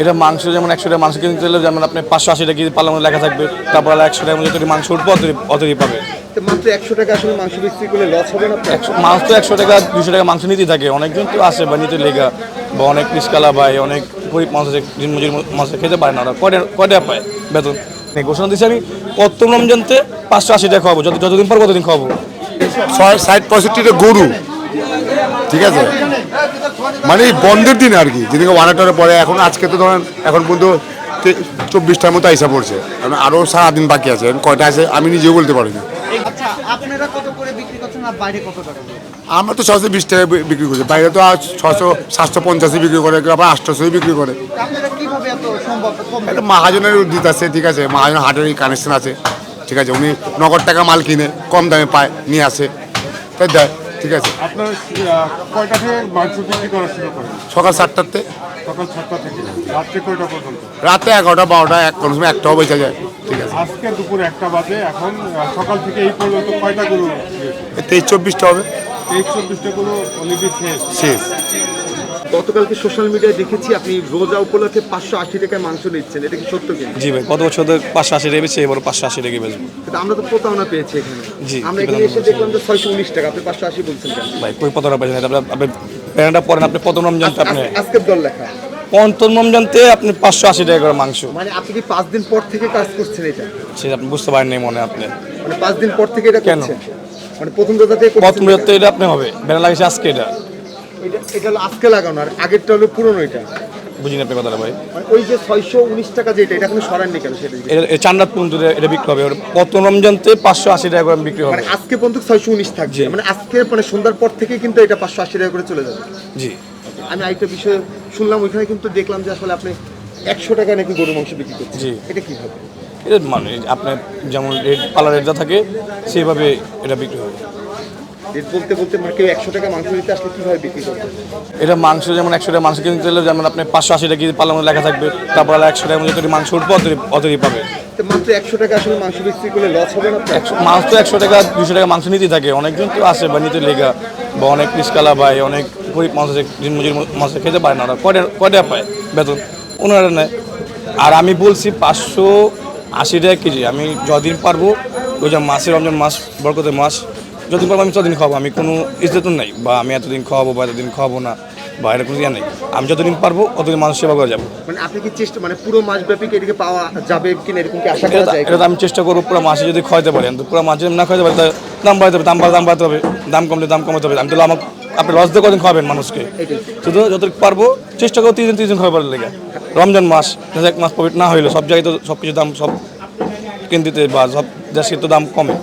এটা মাংস যেমন একশো টাকা মাংস কিনতে হলে যেমন আপনি পাঁচশো আশি টাকা কেজি মধ্যে লেখা থাকবে। তারপর একশো টাকার মধ্যে যদি মাংস উঠবে অতই পাবে। তো মাত্র একশো টাকা আসলে মাংস বিক্রি করলে লস হবে না মাংস তো একশো টাকা দুশো টাকা মাংস নিতেই থাকে। অনেকজন তো আসে বা নিতে লেগা বা অনেক রিস্কালা ভাই অনেক গরিব মানুষ মজুর মানুষ খেতে পারে না ওরা। কয়টা কয়টা পায়? বেতন। ঘোষণা দিচ্ছি আমি প্রথম রমজানতে পাঁচশো আশি টাকা খাওয়াবো। যত যতদিন পর কতদিন খাওয়াবো। ষাট পঁয়ষট্টিটা গরু। ঠিক আছে? মানে এই বন্ধের দিন আর কি যেদিকে ওয়ানাটার পরে এখন আজকে তো ধরেন এখন পর্যন্ত চব্বিশটার মতো আইসা পড়ছে। এখন আরও সারাদিন বাকি আছে কয়টা আছে আমি নিজেও বলতে পারি না। আচ্ছা? আমরা তো ছশো বিশ টাকা বিক্রি করছি বাইরে তো ছশো সাতশো পঞ্চাশে বিক্রি করে আবার আটশোশোই বিক্রি করে। মহাজনের উদ্দিত আছে ঠিক আছে মহাজন হাটের কানেকশন আছে ঠিক আছে উনি নগদ টাকা মাল কিনে কম দামে পায় নিয়ে আসে। তাই দেয় ঠিক আছে। আপনার কয়টা থেকে মাংস বিক্রি করা শুরু করেন? সকাল সাতটাতে সকাল সাতটা থেকে। রাত্রে কয়টা পর্যন্ত? রাতে এগারোটা বারোটা এক কোনো সময় একটাও বেঁচে যায়। ঠিক আছে। আজকে দুপুর একটা বাজে এখন সকাল থেকে এই পর্যন্ত কয়টা গরু তেইশ চব্বিশটা হবে। তেইশ চব্বিশটা গরু অলরেডি শেষ। শেষ। গতকালকে সোশ্যাল মিডিয়ায় দেখেছি আপনি রোজা উপলক্ষে পাঁচশো আশি টাকায় মাংস নিচ্ছেন। এটা কি সত্য কিনা জি ভাই গত বছর পাঁচশো আশি টাকা বেশি এবার পাঁচশো আশি টাকা বেচবো। কিন্তু আমরা তো প্রতারণা পেয়েছি এখানে। জি, আমরা এখানে এসে দেখলাম যে ছয়শো উনিশ টাকা আপনি পাঁচশো আশি বলছেন ভাই কই পাইছেন এটা আপনি- আপনি প্যান্টটা পরেন আপনি প্রথম রমজানতে আপনি আজ- আজকের দল লেখা। পঞ্চম রমজানতে আপনি পাঁচশো আশি টাকা করে মাংস। মানে আপনি কি পাঁচ দিন পর থেকে কাজ করছেন এটা? সেটা আপনি বুঝতে পারেননি মনে আপনি। মানে পাঁচ দিন পর থেকে এটা কেন? মানে প্রথম থেকে প্রথম রোজাতে এটা? আপনি হবে। ব্যানার লাগছে আজকে এটা। এটা এটা হলো আজকে লাগানো আর আগেরটা হলো পুরনো এটা। বুঝিনি আপনি কথাটা ভাই। মানে ওই যে ছয়শো উনিশ টাকা যেটা এটা এখনও সরাননি কেন সেটা চান্দাত পর্যন্ত এটা- বিক্রি হবে। প্রথম রমজানতে পাঁচশো আশি টাকা করে বিক্রি হবে। মানে আজকে পর্যন্ত ছয়শো উনিশ থাকবে। জি। মানে আজকে মানে সন্ধ্যার পর থেকে কিন্তু এটা পাঁচশো আশি টাকা করে চলে যাবে। জি। আমি আরেকটা বিষয় শুনলাম ওইখানে কিন্তু দেখলাম যে আসলে আপনি একশো টাকা নাকি গরু মাংস বিক্রি করছেন। জি। এটা কীভাবে এটা মানে আপনার যেমন রেট পালার রেট যা থাকে সেইভাবে এটা বিক্রি হবে। বলতে বলতে মানে কেউ একশো টাকা মাংস দিতে আসলে কীভাবে বিক্রি করবে? এটা মাংস যেমন একশো টাকা মাংস কিনতে হলে যেমন আপনি পাঁচশো আশি টাকা মধ্যে লেখা থাকবে তারপর একশো টাকার মধ্যে মাংস উঠবে অতই পাবে। মাত্র একশো টাকা আসলে মাংস বিক্রি করলে লস হবে না একশো মাংস তো একশো টাকা দুশো টাকা মাংস নিতেই থাকে। অনেকজন তো আসে বা নিতে লেগা বা অনেক রিস্কালা ভাই অনেক গরিব মানুষ মজুর মানুষ খেতে পারে না ওরা। কয়টা কয়টা পায় বেতন? ওনারা নেয়। আর আমি বলছি পাঁচশো আশি টাকা কেজি। আমি যদিন পারব ওই যে মাসের রমজান মাস বরকতের মাস যতদিন পারব আমি ততদিন খাওয়াবো আমি কোনো ইজ্জতন নাই বা আমি এতদিন খাওয়াবো বা এতদিন খাওয়াবো না বা এটা কোনো ইয়ে নেই। আমি যতদিন পারব ততদিন মানুষ সেবা করে যাব। মানে আপনি কি চেষ্টা মানে পুরো মাস ব্যাপী কি এটাকে পাওয়া যাবে কিনা এরকম কি আশা করা যায়? এটা তো আমি চেষ্টা করব পুরো মাসে যদি খাওয়াতে পারি। কিন্তু পুরো মাসে যদি না খাওয়াতে পারি তাহলে দাম বাড়াতে হবে দাম বাড়াতে দাম বাড়াতে হবে দাম কমলে দাম কমাতে হবে। আমি তাহলে আমাকে আপনি লস দিয়ে কদিন খাওয়াবেন মানুষকে? শুধু যতটুকু পারব চেষ্টা করব তিন দিন তিন দিন খাওয়াবার লেগে। রমজান মাস এক মাস প্রফিট না হইল সব জায়গায় তো সব কিছু দাম সব কেন্দ্রিতে বা সব দেশে তো দাম কমে।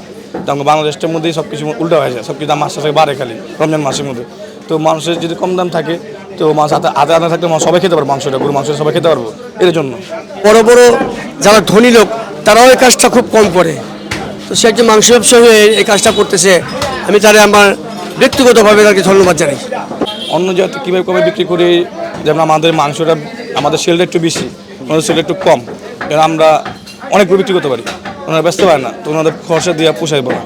দাম বাংলাদেশটার মধ্যেই সব কিছু উল্টো হয়ে যায় সব কিছু দাম আস্তে আস্তে বাড়ে খালি রমজান মাসের মধ্যে। তো মানুষের যদি কম দাম থাকে তো মাছ হাতে হাতে আদা থাকলে সবাই খেতে পারব মাংসটা গরু মাংসটা সবাই খেতে পারব এর জন্য। বড় বড় যারা ধনী লোক তারাও এই কাজটা খুব কম করে। তো সে একজন মাংস ব্যবসায়ী হয়ে এই কাজটা করতেছে আমি তারে আমার ব্যক্তিগতভাবে তাকে ধন্যবাদ জানাই। অন্য জায়গাতে কীভাবে কমে বিক্রি করি যেমন আমাদের মাংসটা আমাদের সেলটা একটু বেশি ওনাদের সেলটা একটু কম কারণ আমরা অনেক বিক্রি করতে পারি। ওনারা ব্যস্ত পারে না তো ওনাদের খরচা দিয়ে পোষাইব না।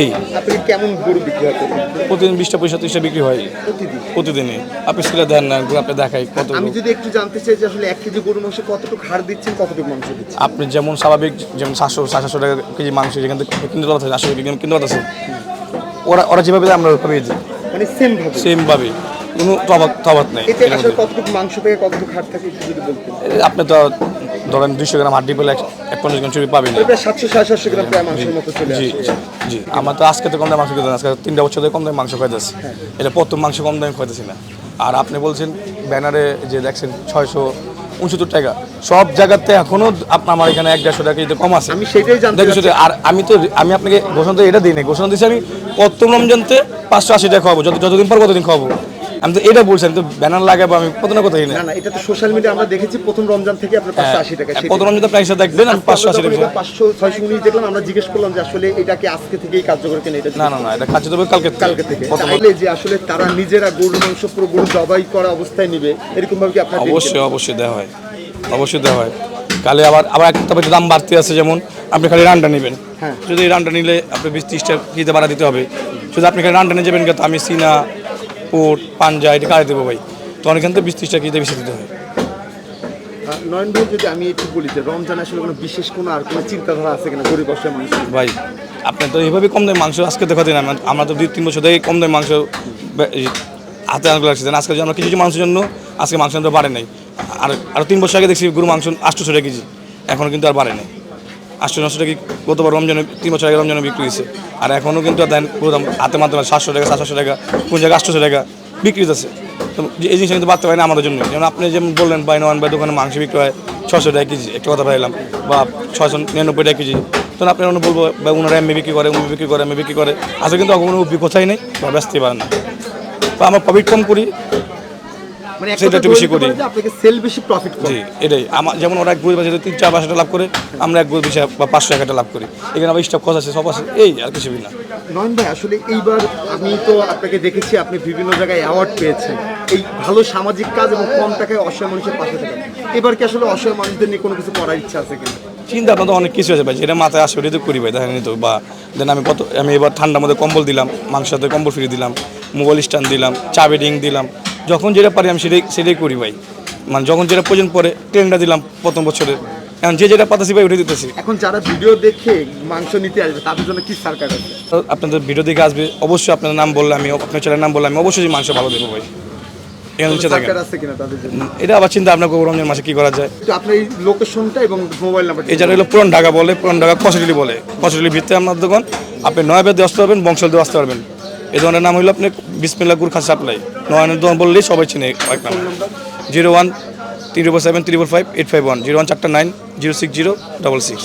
এই আপনি কেমন গরু বিক্রি হয় প্রতিদিন? বিশটা পয়সা তিরিশটা বিক্রি হয়। প্রতিদিন? প্রতিদিনই। আপনি সেটা দেন না আপনি দেখাই কত আমি যদি একটু জানতে চাই যে আসলে এক কেজি গরু মাংস কতটুকু হাড় দিচ্ছেন কতটুকু মাংস দিচ্ছেন? আপনি যেমন স্বাভাবিক যেমন সাতশো সাতশো টাকা কেজি মাংস যেখান থেকে কিনতে পারতেছে চারশো টাকা কিনতে পারতেছে ওরা ওরা যেভাবে দেয় আমরা ওইভাবেই দিই। মানে সেম ভাবে? সেমভাবে। কোনো তফাৎ তফাৎ নেই এতে আসলে কতটুকু মাংস থেকে কতটুকু হাড় থাকে আপনি তো ধরেন দুইশো গ্রাম হাড্ডি পেলে এক- পঞ্চাশ গ্রাম চুরি পাবেন সাতশো সাড়ে সাতশো গ্রাম প্রায় মাংসের মতো চলে জি জি, আমার তো আজকে তো কম দামে মাংস খেতে আজকে তিনটা বছর ধরে কম দামে মাংস খাইতেছি। এটা প্রথম মাংস কম দামে খাইতেছি না। আর আপনি বলছেন ব্যানারে যে দেখছেন ছয়শো উনসত্তর টাকা। সব জায়গাতে এখনও আপনার আমার এখানে এক দেড়শো টাকা যদি কম আছে আমি সেটাই। সেটা- আর আমি তো আমি আপনাকে ঘোষণা এটা দিই নাই। ঘোষণা দিচ্ছি আমি প্রথম রমজানতে পাঁচশো আশি টাকা খাওয়াবো। যত যতদিন পর কতদিন খাওয়াবো। আমি তো এটা বলছি আমি তো ব্যানার লাগাবো আমি কত না কোথায় না। না এটা তো সোশ্যাল মিডিয়া আমরা দেখেছি প্রথম রমজান থেকে আপনার পাঁচশো আশি টাকা হ্যাঁ, প্রথম রমজান প্রাইসটা দেখবেন আমি পাঁচশো আশি টাকা। পাঁচশো ছয়শো উনিশ দেখলাম আমরা জিজ্ঞেস করলাম যে আসলে এটাকে আজকে থেকেই কার্যকর কিনা এটা না না না এটা খাচ্ছে দেবে কালকে কালকে থেকে। তাহলে যে আসলে তারা নিজেরা গরুর মাংস পুরো গরু জবাই করা অবস্থায় নিবে এরকম ভাবে কি আপনার অবশ্যই অবশ্যই দেওয়া হয়। অবশ্যই দেওয়া হয়। কালে আবার আবার একটা তারপরে দাম বাড়তে আছে যেমন আপনি খালি রানটা নেবেন। হ্যাঁ। যদি রানটা নিলে আপনি বিশ ত্রিশটা কিতে ভাড়া দিতে হবে। যদি আপনি খালি রানটা নিয়ে যাবেন কিন্তু আমি সিনা পোট পাঞ্জা এটা কাটে দেবো ভাই? তো অনেকখান থেকে বিশ ত্রিশটা কিতে বেশি দিতে হয়। নয়ন ভাই যদি আমি একটু বলি যে রমজান আসলে কোনো বিশেষ কোনো আর কোনো চিন্তাধারা আছে কিনা গরিব অসহায় মানুষ ভাই আপনি তো এইভাবে কম দামে মাংস আজকে দেখা দিন আমরা তো দুই তিন বছর থেকে কম দামে মাংস হাতে আনগুলো রাখছি আজকে আমরা কিছু কিছু মানুষের জন্য আজকে মাংস আনতে বাড়ে নাই। আর আর তিন বছর আগে দেখছি গরু মাংস আটশোশো টাকা কেজি। এখন কিন্তু আর বাড়ে নাই। আটশো নশো টাকা গতবার রমজানে তিন বছর আগে রমজানে বিক্রি হয়েছে। আর এখনও কিন্তু দেন হাতে মাত্র সাতশো টাকা সাতশো টাকা, কোন জায়গায় আটশোশো টাকা বিক্রি হচ্ছে তো এই জিনিসটা কিন্তু বাড়তে পারে না আমাদের জন্য। যেমন আপনি যেমন বললেন, বাই নয় বাই দোকানে মাংস বিক্রি হয় ছশো টাকা কেজি, একটা কথা পাইলাম বা ছশো নিরানব্বই টাকা কেজি। তখন আপনি অন্য বলব, বা ওনারা এমনি বিক্রি করে, উনি বিক্রি করে, এমনি বিক্রি করে। আজকে কিন্তু কোনো অভিজ্ঞতাই নেই, বা ব্যস্তই পারে না। বা আমরা প্রফিট কম করি সেটা একটু বেশি করি। আপনাকে সেল বেশি প্রফিট করে। জি এটাই। আমার যেমন ওরা এক বই বাজারে তিন চার পাঁচশো লাভ করে আমরা এক বেশি বা পাঁচশো টাকা লাভ করি। এখানে আবার স্টক খরচ আছে সব আছে। এই আর কিছু না। নয়ন ভাই আসলে এইবার আমি তো আপনাকে দেখেছি আপনি বিভিন্ন জায়গায় অ্যাওয়ার্ড পেয়েছেন। এই ভালো সামাজিক কাজ এবং কম টাকায় অসহায় মানুষের পাশে থাকা এবার কি আসলে অসহায় মানুষদের নিয়ে কোনো কিছু করার ইচ্ছা আছে কিনা? চিন্তা ভাবনা তো অনেক কিছু আছে ভাই যেটা মাথায় আসে ওটাই তো করি ভাই দেখেন তো। বা দেন আমি কত আমি এবার ঠান্ডার মধ্যে কম্বল দিলাম মাংস সাথে কম্বল ফ্রি দিলাম মোবাইল স্ট্যান্ড দিলাম চাবি রিং দিলাম। যখন যেটা পারি আমি সেটাই সেটাই করি ভাই। মানে যখন যেটা প্রয়োজন পরে ট্রেনটা দিলাম প্রথম বছরে। এখন যে যেটা পাতাছি ভাই ওটাই দিতেছি। এখন যারা ভিডিও দেখে মাংস নিতে আসবে তাদের জন্য কি সরকার আছে? আপনাদের ভিডিও দেখে আসবে অবশ্যই আপনার নাম বললে আমি আপনার ছেলের নাম বললে আমি অবশ্যই মাংস ভালো দেবো ভাই। এটা আবার চিন্তা আপনার রমজান মাসে কি করা যায়? আপনার এই লোকেশনটা এবং মোবাইল নাম্বার হলো পুরান ঢাকা বলে পুরান ঢাকা বলে। ভিত্তিতে আপনার দোকান। আপনি নয় বেদে আসতে পারবেন বংশল দিয়ে আসতে পারবেন। এই ধরনের নাম হইল আপনি বিসমিল্লা গুরখা সাপ্লাই নয়নের দোকান বললেই সবাই চিনে এক নাম। Zero one three seven triple five eight five one zero one চারটা nine zero six zero double six